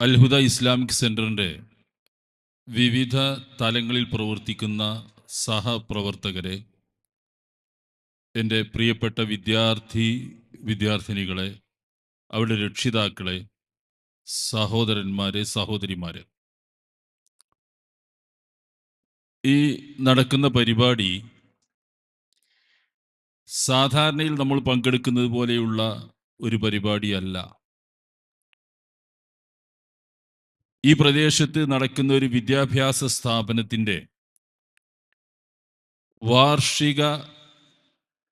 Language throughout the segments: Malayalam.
അൽഹുദ ഇസ്ലാമിക് സെന്ററിന്റെ വിവിധ തലങ്ങളിൽ പ്രവർത്തിക്കുന്ന സഹപ്രവർത്തകരെ എന്റെ പ്രിയപ്പെട്ട വിദ്യാർത്ഥി വിദ്യാർത്ഥിനികളെ അവരുടെ രക്ഷിതാക്കളെ സഹോദരന്മാരെ സഹോദരിമാരെ. ഈ നടക്കുന്ന പരിപാടി സാധാരണയിൽ നമ്മൾ പങ്കെടുക്കുന്നത് പോലെയുള്ള ഒരു പരിപാടിയല്ല. ഈ പ്രദേശത്ത് നടക്കുന്ന ഒരു വിദ്യാഭ്യാസ സ്ഥാപനത്തിന്റെ വാർഷിക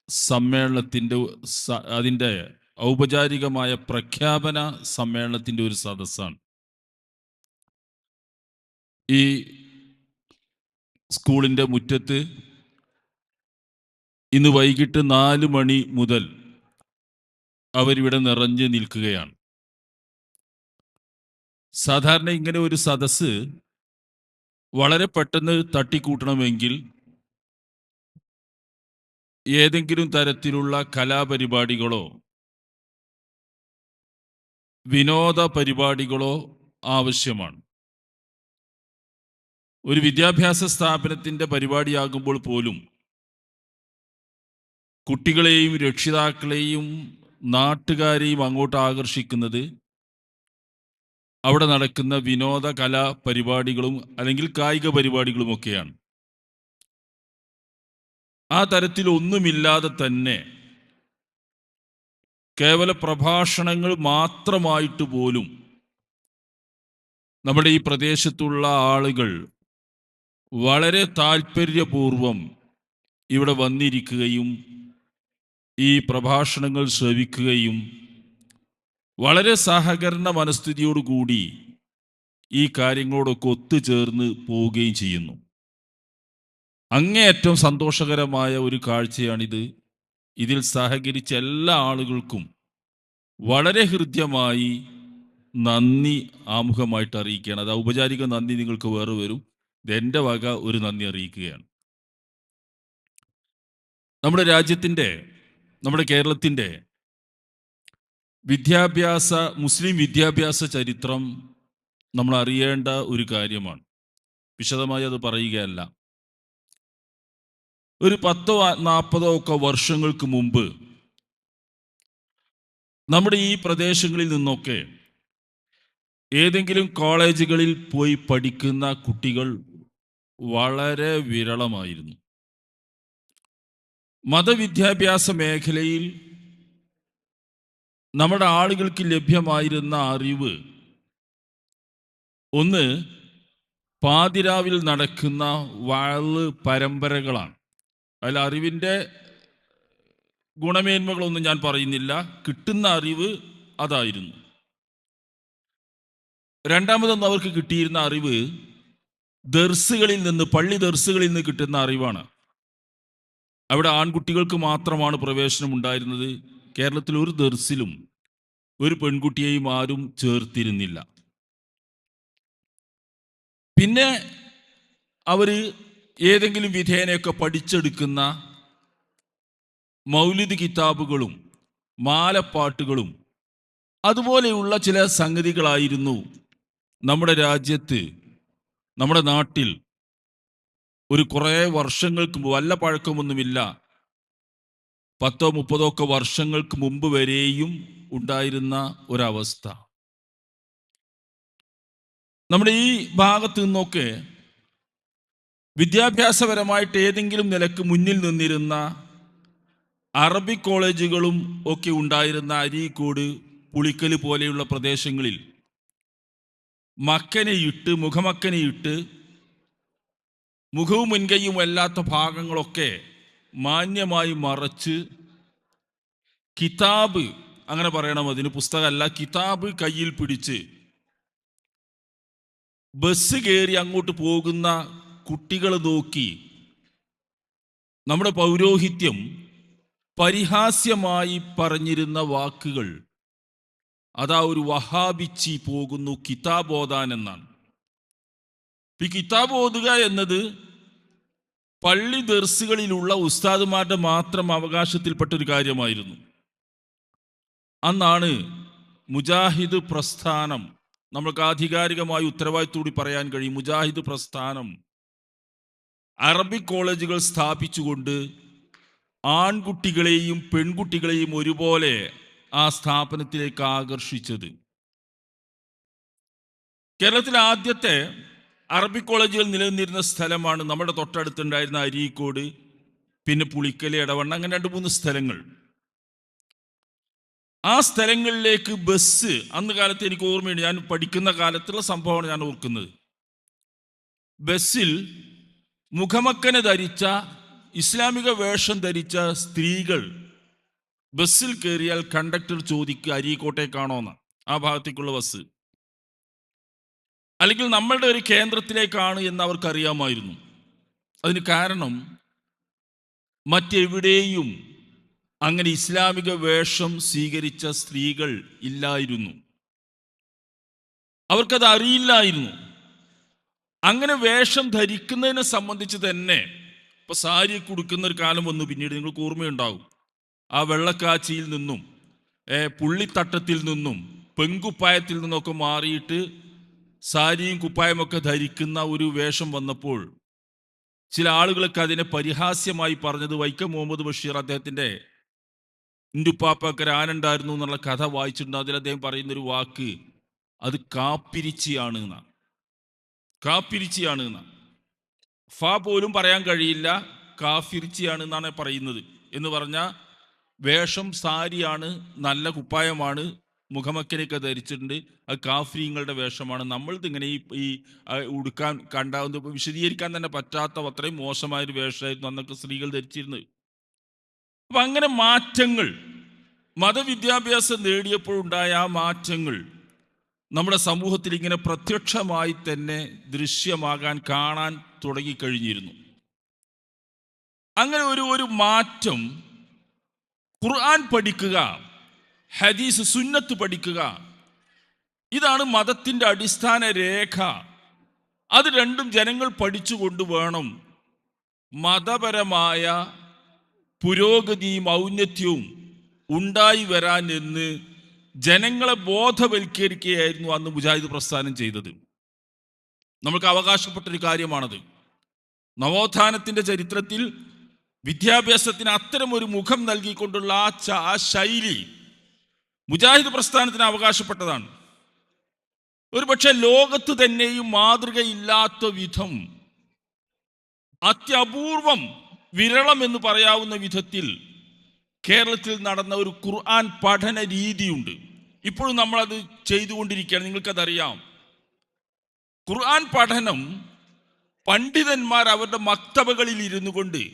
സമ്മേളനത്തിന്റെ അതിന്റെ ഔപചാരികമായ പ്രഖ്യാപന സമ്മേളനത്തിന്റെ ഒരു സദസ്സാണ്. ഈ സ്കൂളിന്റെ മുറ്റത്ത് ഇന്ന് വൈകിട്ട് നാല് മണി മുതൽ അവരിവിടെ നിറഞ്ഞു നിൽക്കുകയാണ്. സാധാരണ ഇങ്ങനെ ഒരു സദസ്സ് വളരെ പെട്ടെന്ന് തട്ടിക്കൂട്ടണമെങ്കിൽ ഏതെങ്കിലും തരത്തിലുള്ള കലാപരിപാടികളോ വിനോദ പരിപാടികളോ ആവശ്യമാണ്. ഒരു വിദ്യാഭ്യാസ സ്ഥാപനത്തിന്റെ പരിപാടിയാകുമ്പോൾ പോലും കുട്ടികളെയും രക്ഷിതാക്കളെയും നാട്ടുകാരെയും അങ്ങോട്ട് ആകർഷിക്കുന്നത് അവിടെ നടക്കുന്ന വിനോദ കലാ പരിപാടികളും അല്ലെങ്കിൽ കായിക പരിപാടികളും ഒക്കെയാണ്. ആ തരത്തിൽ ഒന്നുമില്ലാതെ തന്നെ കേവല പ്രഭാഷണങ്ങൾ മാത്രമായിട്ട് പോലും നമ്മുടെ ഈ പ്രദേശത്തുള്ള ആളുകൾ വളരെ താല്പര്യപൂർവം ഇവിടെ വന്നിരിക്കുകയും ഈ പ്രഭാഷണങ്ങൾ ശ്രവിക്കുകയും വളരെ സഹകരണ മനസ്ഥിതിയോടുകൂടി ഈ കാര്യങ്ങളോടൊക്കെ ഒത്തുചേർന്ന് പോവുകയും ചെയ്യുന്നു. അങ്ങേയറ്റം സന്തോഷകരമായ ഒരു കാഴ്ചയാണിത്. ഇതിൽ സഹകരിച്ച എല്ലാ ആളുകൾക്കും വളരെ ഹൃദ്യമായി നന്ദി ആമുഖമായിട്ട് അറിയിക്കുകയാണ്. അത് ഔപചാരിക നന്ദി നിങ്ങൾക്ക് വേറെ വരും. ഇത് എന്റെ വക ഒരു നന്ദി അറിയിക്കുകയാണ്. നമ്മുടെ രാജ്യത്തിന്റെ നമ്മുടെ കേരളത്തിന്റെ വിദ്യാഭ്യാസ മുസ്ലിം വിദ്യാഭ്യാസ ചരിത്രം നമ്മൾ അറിയേണ്ട ഒരു കാര്യമാണ്. വിശദമായി അത് പറയുകയല്ല. ഒരു പത്തോ നാൽപ്പതോ ഒക്കെ വർഷങ്ങൾക്ക് മുമ്പ് നമ്മുടെ ഈ പ്രദേശങ്ങളിൽ നിന്നൊക്കെ ഏതെങ്കിലും കോളേജുകളിൽ പോയി പഠിക്കുന്ന കുട്ടികൾ വളരെ വിരളമായിരുന്നു. മതവിദ്യാഭ്യാസ മേഖലയിൽ നമ്മുടെ ആളുകൾക്ക് ലഭ്യമായിരുന്ന അറിവ്. ഒന്ന് പാതിരാവിൽ നടക്കുന്ന വാൾ പരമ്പരകളാണ്. അതിൽ അറിവിന്റെ ഗുണമേന്മകളൊന്നും ഞാൻ പറയുന്നില്ല. കിട്ടുന്ന അറിവ് അതായിരുന്നു. രണ്ടാമതൊന്നും അവർക്ക് കിട്ടിയിരുന്ന അറിവ് ദർസുകളിൽ നിന്ന് പള്ളി ദർസുകളിൽ നിന്ന് കിട്ടുന്ന അറിവാണ്. അവിടെ ആൺകുട്ടികൾക്ക് മാത്രമാണ് പ്രവേശനം ഉണ്ടായിരുന്നത് കേരളത്തിൽ ഒരു ദർസിലും ഒരു പെൺകുട്ടിയെയും ആരും ചേർത്തിരുന്നില്ല. പിന്നെ അവർ ഏതെങ്കിലും വിധേനയൊക്കെ പഠിച്ചെടുക്കുന്ന മൗലിദ് കിതാബുകളും മാലപ്പാട്ടുകളും അതുപോലെയുള്ള ചില സംഗതികളായിരുന്നു നമ്മുടെ രാജ്യത്ത് നമ്മുടെ നാട്ടിൽ ഒരു കുറേ വർഷങ്ങൾക്ക് വല്ല പഴക്കമൊന്നുമില്ല. പത്തോ മുപ്പതോ ഒക്കെ വർഷങ്ങൾക്ക് മുമ്പ് വരെയും ഉണ്ടായിരുന്ന ഒരവസ്ഥ. നമ്മുടെ ഈ ഭാഗത്ത് നിന്നൊക്കെ വിദ്യാഭ്യാസപരമായിട്ട് ഏതെങ്കിലും നിലയ്ക്ക് മുന്നിൽ നിന്നിരുന്ന അറബി കോളേജുകളും ഒക്കെ ഉണ്ടായിരുന്ന അരീക്കോട് പുളിക്കൽ പോലെയുള്ള പ്രദേശങ്ങളിൽ മക്കനെയിട്ട് മുഖമക്കനെയിട്ട് മുഖവും മുൻകൈയും അല്ലാത്ത ഭാഗങ്ങളൊക്കെ മാന്യമായി മറച്ച് കിതാബ് അങ്ങനെ പറയണം അതിന് പുസ്തകമല്ല കിതാബ് കയ്യിൽ പിടിച്ച് ബസ് കയറി അങ്ങോട്ട് പോകുന്ന കുട്ടികളെ നോക്കി നമ്മുടെ പൗരോഹിത്യം പരിഹാസ്യമായി പറഞ്ഞിരുന്ന വാക്കുകൾ. അതാ ഒരു വഹാബിച്ചി പോകുന്നു കിതാബ് എന്നാണ്. ഈ കിതാബ് ഓതുക എന്നത് പള്ളി ദർസുകളിലുള്ള ഉസ്താദുമാരുടെ മാത്രം അവകാശത്തിൽപ്പെട്ട ഒരു കാര്യമായിരുന്നു. അന്നാണ് മുജാഹിദ് പ്രസ്ഥാനം നമ്മൾക്ക് ആധികാരികമായി ഉത്തരവാദിത്തോടി പറയാൻ കഴിയും. മുജാഹിദ് പ്രസ്ഥാനം അറബിക് കോളേജുകൾ സ്ഥാപിച്ചുകൊണ്ട് ആൺകുട്ടികളെയും പെൺകുട്ടികളെയും ഒരുപോലെ ആ സ്ഥാപനത്തിലേക്ക് ആകർഷിച്ചത്. കേരളത്തിലെ ആദ്യത്തെ അറബിക് കോളേജുകൾ നിലനിന്നിരുന്ന സ്ഥലമാണ് നമ്മുടെ തൊട്ടടുത്തുണ്ടായിരുന്ന അരീക്കോട് പിന്നെ പുളിക്കൽ ഇടവണ്ണ അങ്ങനെ രണ്ട് മൂന്ന് സ്ഥലങ്ങൾ. ആ സ്ഥലങ്ങളിലേക്ക് ബസ് അന്ന് കാലത്ത് എനിക്ക് ഓർമ്മയുണ്ട്. ഞാൻ പഠിക്കുന്ന കാലത്തുള്ള സംഭവമാണ് ഞാൻ ഓർക്കുന്നത്. ബസ്സിൽ മുഖമക്കനെ ധരിച്ച ഇസ്ലാമിക വേഷം ധരിച്ച സ്ത്രീകൾ ബസ്സിൽ കയറിയാൽ കണ്ടക്ടർ ചോദിക്കുക അരീക്കോട്ടേക്കാണോന്ന്? ആ ഭാഗത്തേക്കുള്ള ബസ്. അല്ലെങ്കിൽ നമ്മളുടെ ഒരു കേന്ദ്രത്തിലേക്കാണ് എന്ന് അവർക്കറിയാമായിരുന്നു. അതിന് കാരണം മറ്റെവിടെയും അങ്ങനെ ഇസ്ലാമിക വേഷം സ്വീകരിച്ച സ്ത്രീകൾ ഇല്ലായിരുന്നു. അവർക്കത് അറിയില്ലായിരുന്നു. അങ്ങനെ വേഷം ധരിക്കുന്നതിനെ സംബന്ധിച്ച് തന്നെ ഇപ്പൊ സാരി കൊടുക്കുന്ന ഒരു കാലം വന്നു പിന്നീട് നിങ്ങൾക്ക് ഓർമ്മയുണ്ടാവും. ആ വെള്ളക്കാച്ചിയിൽ നിന്നും പുള്ളിത്തട്ടത്തിൽ നിന്നും പെങ്കുപ്പായത്തിൽ നിന്നൊക്കെ മാറിയിട്ട് സാരിയും കുപ്പായമൊക്കെ ധരിക്കുന്ന ഒരു വേഷം വന്നപ്പോൾ ചില ആളുകളൊക്കെ അതിനെ പരിഹാസ്യമായി പറഞ്ഞത് വൈക്കം മുഹമ്മദ് ബഷീർ അദ്ദേഹത്തിന്റെ ഇന്റുപ്പാപ്പക്കര ആനുണ്ടായിരുന്നു എന്നുള്ള കഥ വായിച്ചിട്ടുണ്ട്. അതിൽ അദ്ദേഹം പറയുന്ന ഒരു വാക്ക് അത് കാപ്പിരിച്ചിയാണ് എന്നാണ്. കാപ്പിരിച്ചിയാണ് എന്നാണ്. ഫ പോലും പറയാൻ കഴിയില്ല കാഫിരിച്ചിയാണ് എന്നാണ് പറയുന്നത്. എന്ന് പറഞ്ഞാൽ വേഷം സാരിയാണ് നല്ല കുപ്പായമാണ് മുഖമക്കനൊക്കെ ധരിച്ചിട്ടുണ്ട്. അത് കാഫ്രീങ്ങളുടെ വേഷമാണ്. നമ്മളിത് ഇങ്ങനെ ഈ ഈ ഉടുക്കാൻ കണ്ടാവുന്ന വിശദീകരിക്കാൻ തന്നെ പറ്റാത്ത അത്രയും മോശമായൊരു വേഷമായിരുന്നു അന്നൊക്കെ സ്ത്രീകൾ ധരിച്ചിരുന്നത്. അപ്പം അങ്ങനെ മാറ്റങ്ങൾ. മതവിദ്യാഭ്യാസം നേടിയപ്പോഴുണ്ടായ ആ മാറ്റങ്ങൾ നമ്മുടെ സമൂഹത്തിൽ ഇങ്ങനെ പ്രത്യക്ഷമായി തന്നെ ദൃശ്യമാകാൻ കാണാൻ തുടങ്ങിക്കഴിഞ്ഞിരുന്നു. അങ്ങനെ ഒരു ഒരു മാറ്റം ഖുർആൻ പഠിക്കുക ഹദീസ് സുന്നത്ത് പഠിക്കുക. ഇതാണ് മതത്തിന്റെ അടിസ്ഥാന രേഖ. അത് രണ്ടും ജനങ്ങൾ പഠിച്ചുകൊണ്ട് വേണം. മതപരമായ പുരോഗതിയും ഔന്നത്യവും ഉണ്ടായി വരാൻ എന്ന് ജനങ്ങളെ ബോധവൽക്കരിക്കുകയായിരുന്നു അന്ന് മുജാഹിദ് പ്രസ്ഥാനം ചെയ്തത്. നമുക്ക് അവകാശപ്പെട്ടൊരു കാര്യമാണത്. നവോത്ഥാനത്തിന്റെ ചരിത്രത്തിൽ വിദ്യാഭ്യാസത്തിന് അത്തരം ഒരു മുഖം നൽകിക്കൊണ്ടുള്ള ആ ശൈലി മുജാഹിദ് പ്രസ്ഥാനത്തിന് അവകാശപ്പെട്ടതാണ്. ഒരുപക്ഷെ ലോകത്ത് തന്നെയും മാതൃകയില്ലാത്ത വിധം അത്യപൂർവം വിരളം എന്ന് പറയാവുന്ന വിധത്തിൽ കേരളത്തിൽ നടന്ന ഒരു ഖുർആൻ പഠന രീതിയുണ്ട്. ഇപ്പോഴും നമ്മളത് ചെയ്തുകൊണ്ടിരിക്കുകയാണ്. നിങ്ങൾക്കതറിയാം. ഖുർആൻ പഠനം പണ്ഡിതന്മാർ അവരുടെ മക്തബകളിൽ ഇരുന്നു കൊണ്ട്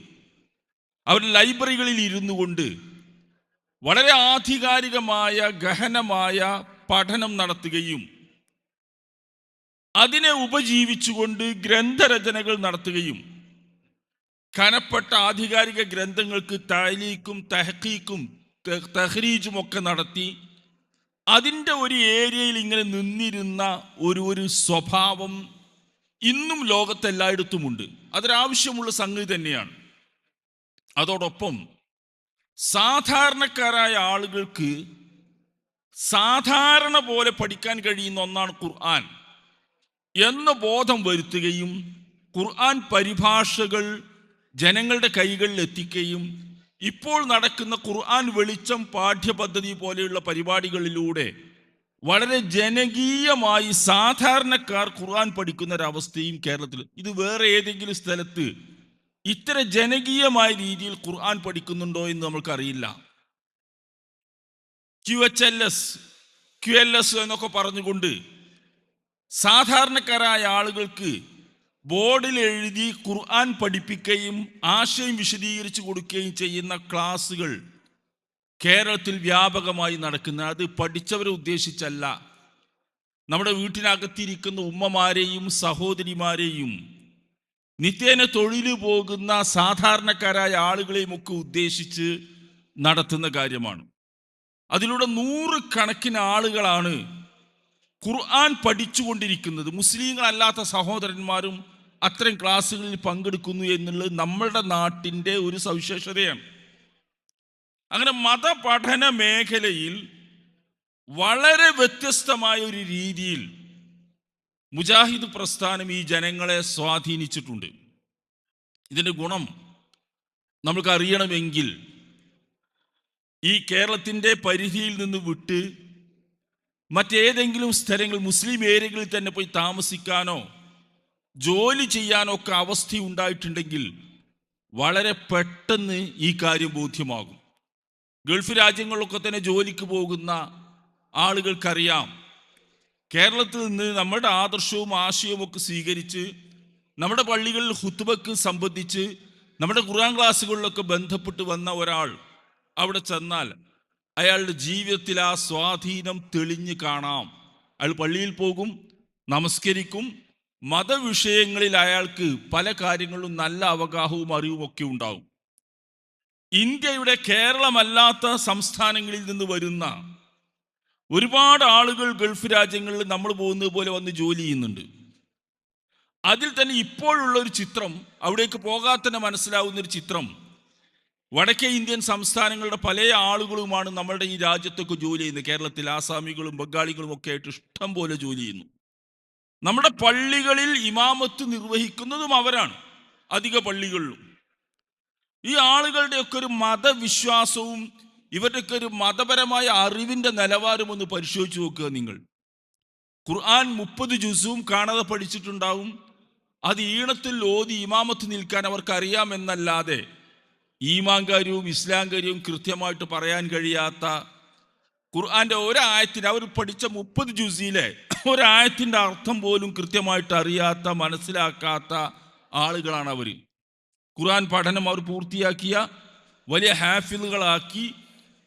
അവരുടെ ലൈബ്രറികളിൽ ഇരുന്നു കൊണ്ട് വളരെ ആധികാരികമായ ഗഹനമായ പഠനം നടത്തുകയും അതിനെ ഉപജീവിച്ചുകൊണ്ട് ഗ്രന്ഥരചനകൾ നടത്തുകയും കനപ്പെട്ട ആധികാരിക ഗ്രന്ഥങ്ങൾക്ക് താലീക്കും തഹക്കീക്കും തഹ്രീജും ഒക്കെ നടത്തി അതിന്റെ ഒരു ഏരിയയിൽ ഇങ്ങനെ നിന്നിരുന്ന ഒരു ഒരു സ്വഭാവം ഇന്നും ലോകത്തെല്ലായിടത്തുമുണ്ട്. അതൊരാവശ്യമുള്ള സംഗതി തന്നെയാണ്. അതോടൊപ്പം സാധാരണക്കാരായ ആളുകൾക്ക് സാധാരണ പോലെ പഠിക്കാൻ കഴിയുന്ന ഒന്നാണ് ഖുർആൻ. എന്ന ബോധം വരുത്തുകയും ഖുർആൻ പരിഭാഷകൾ ജനങ്ങളുടെ കൈകളിൽ എത്തിക്കുകയും ഇപ്പോൾ നടക്കുന്ന ഖുർആൻ വെളിച്ചം പാഠ്യപദ്ധതി പോലെയുള്ള പരിപാടികളിലൂടെ വളരെ ജനകീയമായി സാധാരണക്കാർ ഖുർആൻ പഠിക്കുന്ന ഒരവസ്ഥയും കേരളത്തിൽ. ഇത് വേറെ ഏതെങ്കിലും സ്ഥലത്ത് ഇത്ര ജനകീയമായ രീതിയിൽ ഖുർആൻ പഠിക്കുന്നുണ്ടോ എന്ന് നമ്മൾക്കറിയില്ല. Q H L S Q L S എന്നൊക്കെ പറഞ്ഞുകൊണ്ട് സാധാരണക്കാരായ ആളുകൾക്ക് ബോർഡിൽ എഴുതി ഖുർആൻ പഠിപ്പിക്കുകയും ആശയം വിശദീകരിച്ചു കൊടുക്കുകയും ചെയ്യുന്ന ക്ലാസ്സുകൾ കേരളത്തിൽ വ്യാപകമായി നടക്കുന്ന അത് പഠിച്ചവരെ ഉദ്ദേശിച്ചല്ല. നമ്മുടെ വീട്ടിനകത്തിരിക്കുന്ന ഉമ്മമാരെയും സഹോദരിമാരെയും നിത്യേന തൊഴിൽ പോകുന്ന സാധാരണക്കാരായ ആളുകളെയും ഒക്കെ ഉദ്ദേശിച്ച് നടത്തുന്ന കാര്യമാണ്. അതിലൂടെ നൂറുകണക്കിന് ആളുകളാണ് ഖുർആൻ പഠിച്ചുകൊണ്ടിരിക്കുന്നത്. മുസ്ലിങ്ങളല്ലാത്ത സഹോദരന്മാരും അത്തരം ക്ലാസ്സുകളിൽ പങ്കെടുക്കുന്നു എന്നുള്ളത് നമ്മളുടെ നാട്ടിന്റെ ഒരു സവിശേഷതയാണ്. അങ്ങനെ മതപഠന മേഖലയിൽ വളരെ വ്യത്യസ്തമായ ഒരു രീതിയിൽ മുജാഹിദ് പ്രസ്ഥാനം ഈ ജനങ്ങളെ സ്വാധീനിച്ചിട്ടുണ്ട്. ഇതിന്റെ ഗുണം നമുക്ക് അറിയണമെങ്കിൽ ഈ കേരളത്തിന്റെ പരിധിയിൽ നിന്ന് വിട്ട് മറ്റേതെങ്കിലും സ്ഥലങ്ങൾ മുസ്ലിം ഏരിയകളിൽ തന്നെ പോയി താമസിക്കാനോ ജോലി ചെയ്യാനോ ഒക്കെ അവസ്ഥ ഉണ്ടായിട്ടുണ്ടെങ്കിൽ വളരെ പെട്ടെന്ന് ഈ കാര്യം ബോധ്യമാകും. ഗൾഫ് രാജ്യങ്ങളിലൊക്കെ തന്നെ ജോലിക്ക് പോകുന്ന ആളുകൾക്കറിയാം കേരളത്തിൽ നിന്ന് നമ്മുടെ ആദർശവും ആശയവും ഒക്കെ സ്വീകരിച്ച് നമ്മുടെ പള്ളികളിൽ ഹുത്തുബക്ക് സംബന്ധിച്ച് നമ്മുടെ ഖുർആൻ ക്ലാസ്സുകളിലൊക്കെ ബന്ധപ്പെട്ട് വന്ന ഒരാൾ അവിടെ ചെന്നാൽ അയാളുടെ ജീവിതത്തിൽ ആ സ്വാധീനം തെളിഞ്ഞ് കാണാം. അയാൾ പള്ളിയിൽ പോകും നമസ്കരിക്കും മതവിഷയങ്ങളിൽ അയാൾക്ക് പല കാര്യങ്ങളും നല്ല അവഗാഹവും അറിവും ഒക്കെ ഉണ്ടാവും ഇന്ത്യയുടെ കേരളമല്ലാത്ത സംസ്ഥാനങ്ങളിൽ നിന്ന് വരുന്ന ഒരുപാട് ആളുകൾ ഗൾഫ് രാജ്യങ്ങളിൽ നമ്മൾ പോകുന്നത് പോലെ വന്ന് ജോലി ചെയ്യുന്നുണ്ട്. അതിൽ തന്നെ ഇപ്പോഴുള്ള ഒരു ചിത്രം അവിടേക്ക് പോകാതെ തന്നെ മനസ്സിലാവുന്ന ഒരു ചിത്രം. വടക്കേ ഇന്ത്യൻ സംസ്ഥാനങ്ങളുടെ പല ആളുകളുമാണ് നമ്മുടെ ഈ രാജ്യത്തൊക്കെ ജോലി ചെയ്യുന്നത്. കേരളത്തിൽ ആസാമികളും ബംഗാളികളും ഒക്കെ ആയിട്ട് ഇഷ്ടം പോലെ ജോലി ചെയ്യുന്നു. നമ്മുടെ പള്ളികളിൽ ഇമാമത്ത് നിർവഹിക്കുന്നതും അവരാണ് അധിക പള്ളികളിലും. ഈ ആളുകളുടെയൊക്കെ ഒരു മതവിശ്വാസവും ഇവരുടെയൊക്കെ ഒരു മതപരമായ അറിവിന്റെ നിലവാരം ഒന്ന് പരിശോധിച്ച് നോക്കുക നിങ്ങൾ. ഖുർആൻ മുപ്പത് ജുസും കാണാതെ പഠിച്ചിട്ടുണ്ടാവും. അത് ഈണത്തിൽ ഓതി ഇമാമത്ത് നിൽക്കാൻ അവർക്ക് അറിയാമെന്നല്ലാതെ ഈമാൻ കാര്യവും കൃത്യമായിട്ട് പറയാൻ കഴിയാത്ത ഖുർആന്റെ ഒരായത്തിന് അവർ പഠിച്ച മുപ്പത് ജുസിയിലെ ഒരായത്തിന്റെ അർത്ഥം പോലും കൃത്യമായിട്ട് അറിയാത്ത മനസ്സിലാക്കാത്ത ആളുകളാണ് അവർ ഖുർആൻ പഠനം അവർ പൂർത്തിയാക്കിയ വലിയ ഹാഫിലുകളാക്കി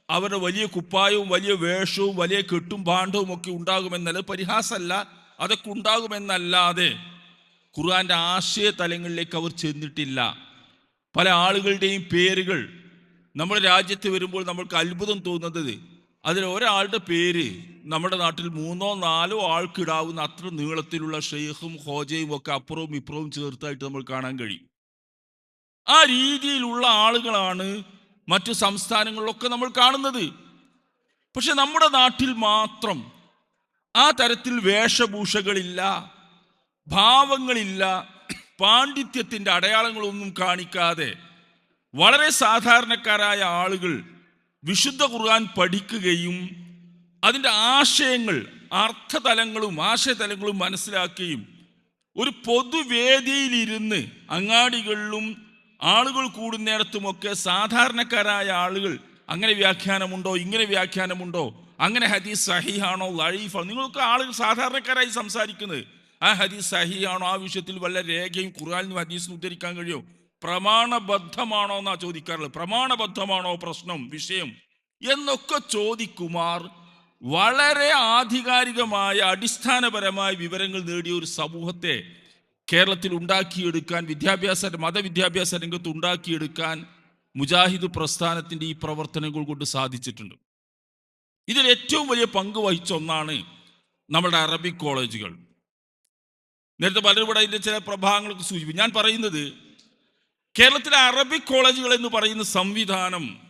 അവരുടെ വലിയ കുപ്പായവും വലിയ വേഷവും വലിയ കെട്ടും ഭാണ്ഡവും ഒക്കെ ഉണ്ടാകുമെന്നല്ല പരിഹാസമല്ല. അതൊക്കെ ഉണ്ടാകുമെന്നല്ലാതെ ഖുർആന്റെ ആശയ തലങ്ങളിലേക്ക് അവർ ചെന്നിട്ടില്ല. പല ആളുകളുടെയും പേരുകൾ നമ്മുടെ രാജ്യത്ത് വരുമ്പോൾ നമ്മൾക്ക് അത്ഭുതം തോന്നുന്നത് അതിൽ ഒരാളുടെ പേര് നമ്മുടെ നാട്ടിൽ മൂന്നോ നാലോ ആൾക്കിടാവുന്ന അത്ര നീളത്തിലുള്ള ഷെയ്ഖും ഹോജയും ഒക്കെ അപ്പുറവും ഇപ്പുറവും ചേർത്തായിട്ട് നമ്മൾ കാണാൻ കഴിയും. ആ രീതിയിലുള്ള ആളുകളാണ് മറ്റു സംസ്ഥാനങ്ങളിലൊക്കെ നമ്മൾ കാണുന്നത്. പക്ഷെ നമ്മുടെ നാട്ടിൽ മാത്രം ആ തരത്തിൽ വേഷഭൂഷകളില്ല ഭാവങ്ങളില്ല പാണ്ഡിത്യത്തിന്റെ അടയാളങ്ങളൊന്നും കാണിക്കാതെ വളരെ സാധാരണക്കാരായ ആളുകൾ വിശുദ്ധ ഖുർആൻ പഠിക്കുകയും അതിന്റെ ആശയങ്ങൾ അർത്ഥതലങ്ങളും ആശയതലങ്ങളും മനസ്സിലാക്കുകയും ഒരു പൊതുവേദിയിലിരുന്ന് അങ്ങാടികളിലും ആളുകൾ കൂടുന്നിടത്തുമൊക്കെ സാധാരണക്കാരായ ആളുകൾ അങ്ങനെ വ്യാഖ്യാനമുണ്ടോ ഇങ്ങനെ വ്യാഖ്യാനമുണ്ടോ അങ്ങനെ ഹദീസ് സഹിയാണോ ലഴീഫാണോ നിങ്ങൾക്ക് ആളുകൾ സാധാരണക്കാരായി സംസാരിക്കുന്നത്. ആ ഹദീസ് സഹിയാണോ ആ വിഷയത്തിൽ വല്ല രേഖയും ഖുർആാനിനും ഹദീസിനും ഉദ്ധരിക്കാൻ കഴിയോ പ്രമാണബദ്ധമാണോ എന്നാ ചോദിക്കാറുള്ളത്. പ്രമാണബദ്ധമാണോ പ്രശ്നം വിഷയം എന്നൊക്കെ ചോദിക്കുമാർ വളരെ ആധികാരികമായ അടിസ്ഥാനപരമായ വിവരങ്ങൾ നേടിയ ഒരു സമൂഹത്തെ കേരളത്തിൽ ഉണ്ടാക്കിയെടുക്കാൻ വിദ്യാഭ്യാസ മതവിദ്യാഭ്യാസ രംഗത്ത് ഉണ്ടാക്കിയെടുക്കാൻ മുജാഹിദ് പ്രസ്ഥാനത്തിന്റെ ഈ പ്രവർത്തനങ്ങൾ കൊണ്ട് സാധിച്ചിട്ടുണ്ട്. ഇതിൽ ഏറ്റവും വലിയ പങ്ക് വഹിച്ച ഒന്നാണ് നമ്മുടെ അറബിക് കോളേജുകൾ. നേരത്തെ പലരും ഇവിടെ അതിന്റെ ചില പ്രഭാവങ്ങളൊക്കെ സൂചിപ്പിക്കും ഞാൻ പറയുന്നത് കേരളത്തിലെ അറബിക് കോളേജുകൾ എന്ന് പറയുന്ന സംവിധാനം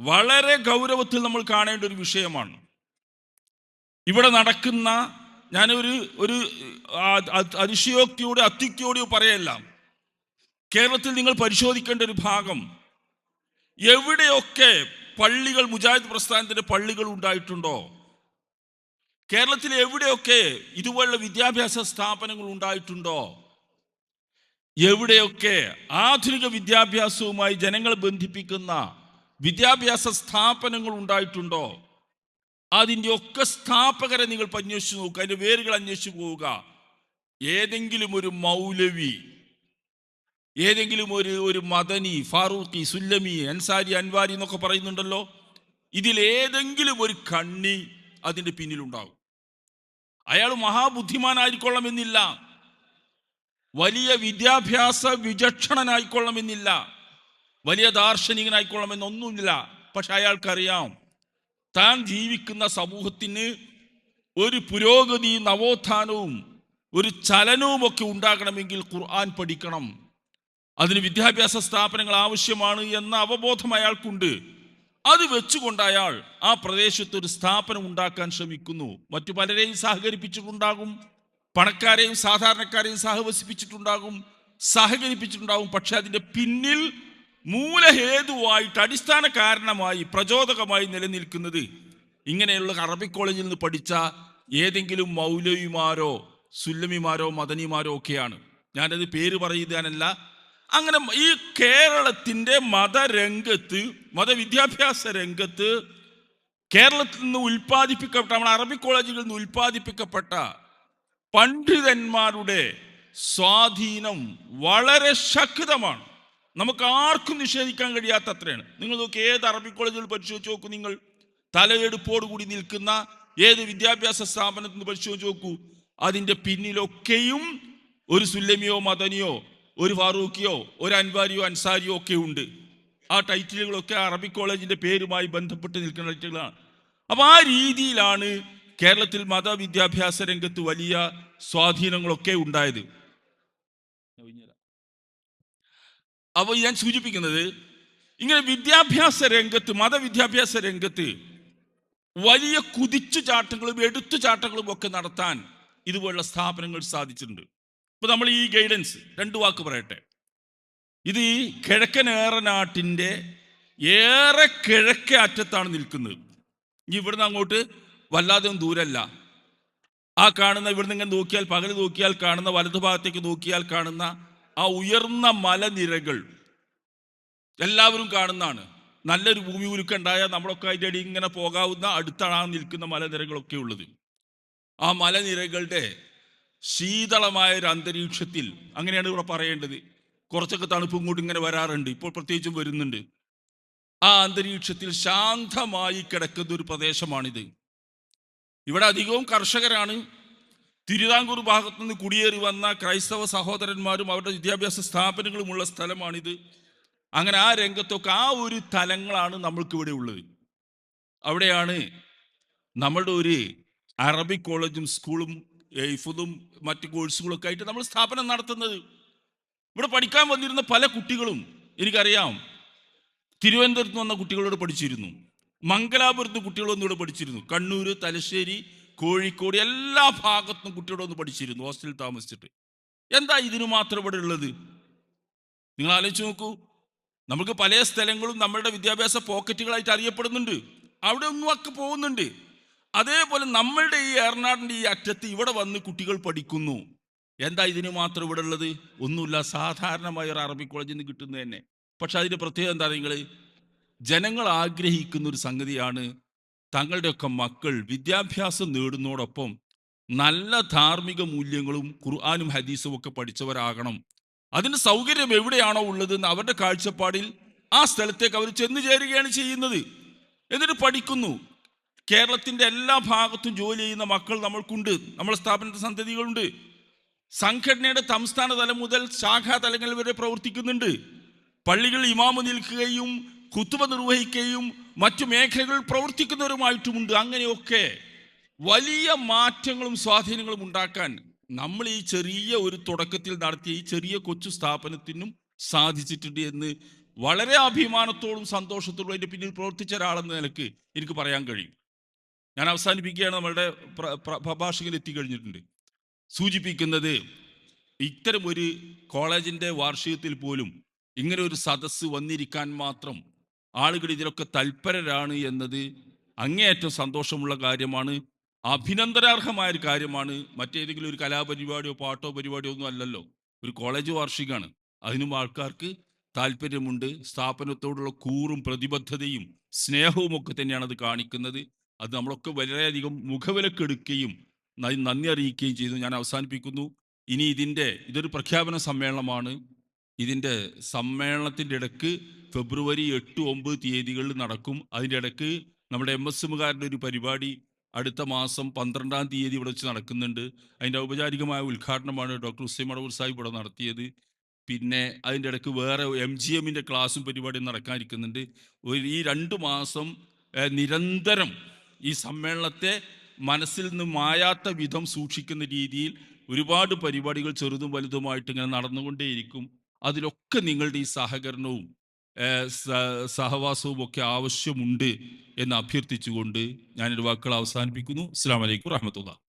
വളരെ ഗൗരവത്തിൽ നമ്മൾ കാണേണ്ട ഒരു വിഷയമാണ്. ഇവിടെ നടക്കുന്ന ഞാനൊരു ഒരു അതിശയോക്തിയോടെ അത്യുക്തിയോടെയോ പറയല്ല. കേരളത്തിൽ നിങ്ങൾ പരിശോധിക്കേണ്ട ഒരു ഭാഗം. എവിടെയൊക്കെ പള്ളികൾ മുജാഹിദ് പ്രസ്ഥാനത്തിന്റെ പള്ളികൾ ഉണ്ടായിട്ടുണ്ടോ? കേരളത്തിൽ എവിടെയൊക്കെ ഇതുപോലുള്ള വിദ്യാഭ്യാസ സ്ഥാപനങ്ങൾ ഉണ്ടായിട്ടുണ്ടോ? എവിടെയൊക്കെ ആധുനിക വിദ്യാഭ്യാസവുമായി ജനങ്ങളെ ബന്ധിപ്പിക്കുന്ന വിദ്യാഭ്യാസ സ്ഥാപനങ്ങൾ ഉണ്ടായിട്ടുണ്ടോ? അതിന്റെ ഒക്കെ സ്ഥാപകരെ നിങ്ങൾ അന്വേഷിച്ച് നോക്കുക. അതിന്റെ വേരുകൾ അന്വേഷിച്ച് പോവുക. ഏതെങ്കിലും ഒരു മൗലവി ഏതെങ്കിലും ഒരു ഒരു മദനി ഫാറൂഖി സുല്ലമി അൻസാരി അൻവാരി എന്നൊക്കെ പറയുന്നുണ്ടല്ലോ. ഇതിലേതെങ്കിലും ഒരു കണ്ണി അതിന്റെ പിന്നിലുണ്ടാകും അയാൾ മഹാബുദ്ധിമാനായിക്കൊള്ളണമെന്നില്ല. വലിയ വിദ്യാഭ്യാസ വിചക്ഷണനായിക്കൊള്ളണമെന്നില്ല. വലിയ ദാർശനികനായിക്കൊള്ളണമെന്നൊന്നുമില്ല. പക്ഷെ അയാൾക്കറിയാം താൻ ജീവിക്കുന്ന സമൂഹത്തിന് ഒരു പുരോഗതി നവോത്ഥാനവും ഒരു ചലനവും ഒക്കെ ഉണ്ടാകണമെങ്കിൽ ഖുർആൻ പഠിക്കണം. അതിന് വിദ്യാഭ്യാസ സ്ഥാപനങ്ങൾ ആവശ്യമാണ് എന്ന അവബോധം അയാൾക്കുണ്ട്. അത് വെച്ചുകൊണ്ട് അയാൾ ആ പ്രദേശത്ത് ഒരു സ്ഥാപനം ഉണ്ടാക്കാൻ ശ്രമിക്കുന്നു. മറ്റു പലരെയും സഹകരിപ്പിച്ചിട്ടുണ്ടാകും. പണക്കാരെയും സാധാരണക്കാരെയും സഹവസിപ്പിച്ചിട്ടുണ്ടാകും. സഹകരിപ്പിച്ചിട്ടുണ്ടാകും. പക്ഷെ അതിന്റെ പിന്നിൽ മൂലഹേതുവായിട്ട് അടിസ്ഥാന കാരണമായി പ്രചോദകമായി നിലനിൽക്കുന്നത് ഇങ്ങനെയുള്ള അറബി കോളേജിൽ നിന്ന് പഠിച്ച ഏതെങ്കിലും മൗലവിമാരോ സുല്ലമിമാരോ മദനിമാരോ ഒക്കെയാണ്. ഞാനത് പേര് പറയുന്നതിനല്ല. അങ്ങനെ ഈ കേരളത്തിന്റെ മതരംഗത്ത് മതവിദ്യാഭ്യാസ രംഗത്ത് കേരളത്തിൽ നിന്ന് ഉൽപ്പാദിപ്പിക്കപ്പെട്ട നമ്മുടെ അറബി കോളേജുകളിൽ നിന്ന് ഉൽപ്പാദിപ്പിക്കപ്പെട്ട പണ്ഡിതന്മാരുടെ സ്വാധീനം വളരെ ശക്തമാണ്. നമുക്ക് ആർക്കും നിഷേധിക്കാൻ കഴിയാത്ത അത്രയാണ് നിങ്ങൾ നോക്കി ഏത് അറബി കോളേജുകൾ പരിശോധിച്ച് നോക്കൂ നിങ്ങൾ. തലയെടുപ്പോടുകൂടി നിൽക്കുന്ന ഏത് വിദ്യാഭ്യാസ സ്ഥാപനത്തിൽ പരിശോധിച്ച് നോക്കൂ. അതിന്റെ പിന്നിലൊക്കെയും ഒരു സുല്ലമിയോ മദനിയോ ഒരു ഫാറൂഖിയോ ഒരു അൻവാരിയോ അൻസാരിയോ ഒക്കെ ഉണ്ട്. ആ ടൈറ്റിലുകളൊക്കെ അറബി കോളേജിന്റെ പേരുമായി ബന്ധപ്പെട്ട് നിൽക്കുന്ന ടൈറ്റിലുകളാണ്. അപ്പൊ ആ രീതിയിലാണ് കേരളത്തിൽ മതവിദ്യാഭ്യാസ രംഗത്ത് വലിയ സ്വാധീനങ്ങളൊക്കെ ഉണ്ടായത്. അപ്പോൾ ഞാൻ സൂചിപ്പിക്കുന്നത് ഇങ്ങനെ വിദ്യാഭ്യാസ രംഗത്ത് മതവിദ്യാഭ്യാസ രംഗത്ത് വലിയ കുതിച്ചു ചാട്ടങ്ങളും എടുത്തു ചാട്ടങ്ങളും ഒക്കെ നടത്താൻ ഇതുപോലുള്ള സ്ഥാപനങ്ങൾ സാധിച്ചിട്ടുണ്ട്. ഇപ്പൊ നമ്മൾ ഈ ഗൈഡൻസ് രണ്ട് വാക്ക് പറയട്ടെ. ഇത് ഈ കിഴക്കൻ ഏറനാട്ടിന്റെ ഏറെ കിഴക്കേ അറ്റത്താണ് നിൽക്കുന്നത്. ഇവിടുന്ന് അങ്ങോട്ട് വല്ലാതെ ദൂരല്ല. ആ കാണുന്ന ഇവിടുന്ന് ഇങ്ങനെ നോക്കിയാൽ പകൽ നോക്കിയാൽ കാണുന്ന വലതുഭാഗത്തേക്ക് നോക്കിയാൽ കാണുന്ന ആ ഉയർന്ന മലനിരകൾ എല്ലാവരും കാണുന്നതാണ്. നല്ലൊരു ഭൂമി ഉരുക്കുണ്ടായാൽ നമ്മളൊക്കെ അതിന്റെ അടി ഇങ്ങനെ പോകാവുന്ന അടുത്താണ് നിൽക്കുന്ന മലനിരകളൊക്കെ ഉള്ളത്. ആ മലനിരകളുടെ ശീതളമായ ഒരു അന്തരീക്ഷത്തിൽ അങ്ങനെയാണ് ഇവിടെ പറയേണ്ടത്. കുറച്ചൊക്കെ തണുപ്പ് ഇങ്ങോട്ട് ഇങ്ങനെ വരാറുണ്ട്. ഇപ്പോൾ പ്രത്യേകിച്ചും വരുന്നുണ്ട്. ആ അന്തരീക്ഷത്തിൽ ശാന്തമായി കിടക്കുന്ന ഒരു പ്രദേശമാണിത്. ഇവിടെ അധികവും കർഷകരാണ് തിരുവിതാംകൂർ ഭാഗത്തു നിന്ന് കുടിയേറി വന്ന ക്രൈസ്തവ സഹോദരന്മാരും അവരുടെ വിദ്യാഭ്യാസ സ്ഥാപനങ്ങളുമുള്ള സ്ഥലമാണിത്. അങ്ങനെ ആ രംഗത്തൊക്കെ ആ ഒരു തലങ്ങളാണ് നമ്മൾക്ക് ഇവിടെ ഉള്ളത്. അവിടെയാണ് നമ്മളുടെ ഒരു അറബിക് കോളേജും സ്കൂളും എയ്ഫുതും മറ്റ് കോഴ്സുകളൊക്കെ ആയിട്ട് നമ്മൾ സ്ഥാപനം നടത്തുന്നത്. ഇവിടെ പഠിക്കാൻ വന്നിരുന്ന പല കുട്ടികളും എനിക്കറിയാം. തിരുവനന്തപുരത്ത് വന്ന കുട്ടികളോട് പഠിച്ചിരുന്നു. മംഗലാപുരത്ത് കുട്ടികളൊന്നും ഇവിടെ പഠിച്ചിരുന്നു. കണ്ണൂർ തലശ്ശേരി കോഴിക്കോട് എല്ലാ ഭാഗത്തും കുട്ടിയോടൊന്ന് പഠിച്ചിരുന്നു ഹോസ്റ്റലിൽ താമസിച്ചിട്ട്. എന്താ ഇതിനു മാത്രം ഇവിടെ ഉള്ളത്? നിങ്ങൾ ആലോചിച്ച് നോക്കൂ. നമുക്ക് പല സ്ഥലങ്ങളും നമ്മളുടെ വിദ്യാഭ്യാസ പോക്കറ്റുകളായിട്ട് അറിയപ്പെടുന്നുണ്ട്. അവിടെ ഒന്നും ഒക്കെ പോകുന്നുണ്ട്. അതേപോലെ നമ്മളുടെ ഈ ഏറനാടിന്റെ ഈ അറ്റത്ത് ഇവിടെ വന്ന് കുട്ടികൾ പഠിക്കുന്നു. എന്താ ഇതിന് മാത്രം ഇവിടെ ഉള്ളത്? ഒന്നുമില്ല സാധാരണമായ ഒരു അറബി കോളേജിൽ നിന്ന് കിട്ടുന്നത് തന്നെ. പക്ഷെ അതിന്റെ പ്രത്യേകത എന്താ നിങ്ങൾ ജനങ്ങൾ ആഗ്രഹിക്കുന്ന ഒരു സംഗതിയാണ് തങ്ങളുടെയൊക്കെ മക്കൾ വിദ്യാഭ്യാസം നേടുന്നതോടൊപ്പം നല്ല ധാർമ്മിക മൂല്യങ്ങളും ഖുർആാനും ഹദീസും ഒക്കെ പഠിച്ചവരാകണം. അതിന് സൗകര്യം എവിടെയാണോ ഉള്ളത് എന്ന് അവരുടെ കാഴ്ചപ്പാടിൽ ആ സ്ഥലത്തേക്ക് അവർ ചെന്നു ചേരുകയാണ് ചെയ്യുന്നത്. എന്നിട്ട് പഠിക്കുന്നു. കേരളത്തിന്റെ എല്ലാ ഭാഗത്തും ജോലി ചെയ്യുന്ന മക്കൾ നമ്മൾക്കുണ്ട്. നമ്മളെ സ്ഥാപനത്തിന്റെ സന്തതികളുണ്ട്. സംഘടനയുടെ സംസ്ഥാന തലം മുതൽ ശാഖാ തലങ്ങൾ വരെ പ്രവർത്തിക്കുന്നുണ്ട്. പള്ളികൾ ഇമാമ് നിൽക്കുകയും കുത്തുബ നിർവഹിക്കുകയും മറ്റു മേഖലകളിൽ പ്രവർത്തിക്കുന്നവരുമായിട്ടുമുണ്ട്. അങ്ങനെയൊക്കെ വലിയ മാറ്റങ്ങളും സ്വാധീനങ്ങളും ഉണ്ടാക്കാൻ നമ്മൾ ഈ ചെറിയ ഒരു തുടക്കത്തിൽ നടത്തിയ ഈ ചെറിയ കൊച്ചു സ്ഥാപനത്തിനും സാധിച്ചിട്ടുണ്ട് എന്ന് വളരെ അഭിമാനത്തോടും സന്തോഷത്തോടും അതിന്റെ പിന്നിൽ പ്രവർത്തിച്ച ഒരാളെന്ന നിലയ്ക്ക് എനിക്ക് പറയാൻ കഴിയും. ഞാൻ അവസാനിപ്പിക്കുകയാണ്. നമ്മളുടെ പ്ര- പ്ര- പ്രഭാഷകൻ എത്തിക്കഴിഞ്ഞിട്ടുണ്ട്. സൂചിപ്പിക്കുന്നത് ഇത്തരം ഒരു കോളേജിന്റെ വാർഷികത്തിൽ പോലും ഇങ്ങനെ ഒരു സദസ്സ് വന്നിരിക്കാൻ മാത്രം ആളുകൾ ഇതിലൊക്കെ തൽപരരാണ് എന്നത് അങ്ങേയറ്റം സന്തോഷമുള്ള കാര്യമാണ്. അഭിനന്ദനാർഹമായ ഒരു കാര്യമാണ്. മറ്റേതെങ്കിലും ഒരു കലാപരിപാടിയോ പാട്ടോ പരിപാടിയോ ഒന്നും അല്ലല്ലോ. ഒരു കോളേജ് വാർഷികമാണ്. അതിനും ആൾക്കാർക്ക് താല്പര്യമുണ്ട് സ്ഥാപനത്തോടുള്ള കൂറും പ്രതിബദ്ധതയും സ്നേഹവും ഒക്കെ തന്നെയാണ് അത് കാണിക്കുന്നത്. അത് നമ്മളൊക്കെ വളരെയധികം മുഖവിലക്കെടുക്കുകയും നന്ദി അറിയിക്കുകയും ചെയ്തു. ഞാൻ അവസാനിപ്പിക്കുന്നു. ഇനി ഇതിന്റെ ഇതൊരു പ്രഖ്യാപന സമ്മേളനമാണ്. ഇതിന്റെ സമ്മേളനത്തിന്റെ ഇടയ്ക്ക് ഫെബ്രുവരി എട്ട് ഒമ്പത് തീയതികളിൽ നടക്കും. അതിന്റെ ഇടയ്ക്ക് നമ്മുടെ എം എസ് എമ്മുകാരുടെ ഒരു പരിപാടി അടുത്ത മാസം പന്ത്രണ്ടാം തീയതി ഇവിടെ വെച്ച് നടക്കുന്നുണ്ട്. അതിന്റെ ഔപചാരികമായ ഉദ്ഘാടനമാണ് ഡോക്ടർ ഹുസൈൻ മടവൂർ സാഹിബ് ഇവിടെ നടത്തിയത്. പിന്നെ അതിന്റെ ഇടയ്ക്ക് വേറെ എം ജി എമ്മിന്റെ ക്ലാസ്സും പരിപാടിയും നടക്കാനിരിക്കുന്നുണ്ട്. ഒരു ഈ രണ്ട് മാസം നിരന്തരം ഈ സമ്മേളനത്തെ മനസ്സിൽ നിന്ന് മായാത്ത വിധം സൂക്ഷിക്കുന്ന രീതിയിൽ ഒരുപാട് പരിപാടികൾ ചെറുതും വലുതുമായിട്ട് ഇങ്ങനെ നടന്നുകൊണ്ടേയിരിക്കും. അതിലൊക്കെ നിങ്ങളുടെ ഈ സഹകരണവും സഹവാസവും ഒക്കെ ആവശ്യമുണ്ട് എന്ന് അഭ്യർത്ഥിച്ചുകൊണ്ട് ഞാനൊരു വാക്കുകൾ അവസാനിപ്പിക്കുന്നു. അസ്സാം വലൈക്കും റഹമത്തുള്ള